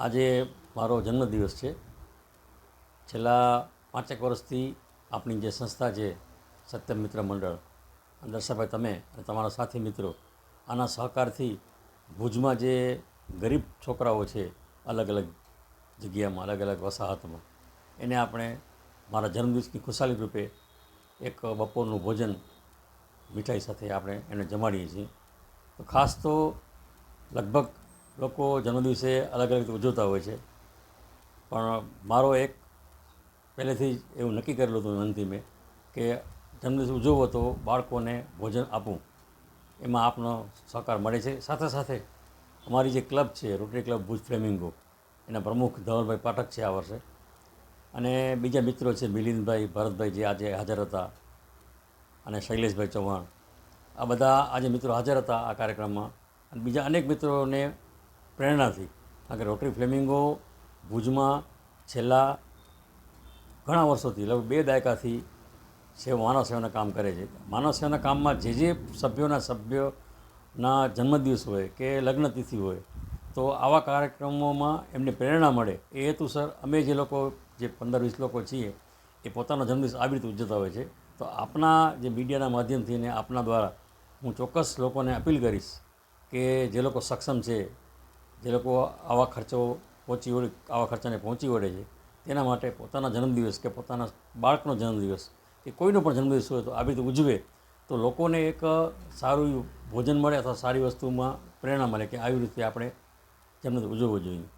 આજે મારો જન્મદિવસ છે. છેલ્લા પાંચેક વર્ષથી આપણી જે સંસ્થા છે, સત્યમ મિત્ર મંડળ દર્શાભાઈ તમે અને તમારા સાથી મિત્રો, આના સહકારથી ભુજમાં જે ગરીબ છોકરાઓ છે અલગ અલગ જગ્યામાં અલગ અલગ વસાહતમાં, એને આપણે મારા જન્મદિવસની ખુશાલી રૂપે એક બપોરનું ભોજન મીઠાઈ સાથે આપણે એને જમાડીએ છીએ. તો ખાસ તો લગભગ લોકો જન્મદિવસે અલગ અલગ રીતે ઉજવતા હોય છે. પણ મારો એક પહેલેથી જ એવું નક્કી કરેલું હતું મનથી મેં કે જન્મદિવસ ઉજવવો તો બાળકોને ભોજન આપવું. એમાં આપનો સહકાર મળે છે. સાથે સાથે અમારી જે ક્લબ છે, રોટરી ક્લબ ભુજ ફ્લેમિંગો, એના પ્રમુખ ધવલભાઈ પાઠક છે આ વર્ષે. અને બીજા મિત્રો છે, મિલિંદભાઈ ભરતભાઈ જે આજે હાજર હતા અને શૈલેષભાઈ ચૌહાણ. આ બધા આજે મિત્રો હાજર હતા આ કાર્યક્રમમાં. અને બીજા અનેક મિત્રોને પ્રેરણાથી. કારણ કે રોટરી ફ્લેમિંગો, ભુજમાં છેલ્લા ઘણા વર્ષોથી, લગભગ બે દાયકાથી છે માનવ સેવાના કામ કરે છે. માનવ સેવાના કામમાં જે જે સભ્યોના સભ્યોના જન્મદિવસ હોય કે લગ્નતિથિ હોય, તો આવા કાર્યક્રમોમાં એમને પ્રેરણા મળે. એ હેતુસર અમે જે લોકો, જે પંદર વીસ લોકો છીએ, એ પોતાનો જન્મદિવસ આવી રીતે ઉજવતા હોય છે. તો આપના જે મીડિયાના માધ્યમથી ને આપના દ્વારા હું ચોક્કસ લોકોને અપીલ કરીશ કે જે લોકો સક્ષમ છે જે લોકો આવા ખર્ચો પહોંચી વળે, આવા ખર્ચાને પહોંચી વળે છે, તેના માટે પોતાના જન્મદિવસ કે પોતાના બાળકનો જન્મદિવસ કે કોઈનો પણ જન્મદિવસ હોય તો આવી રીતે ઉજવે. તો લોકોને એક સારું ભોજન મળે અથવા સારી વસ્તુમાં પ્રેરણા મળે કે આવી રીતે આપણે જન્મદિવસ ઉજવવો જોઈએ.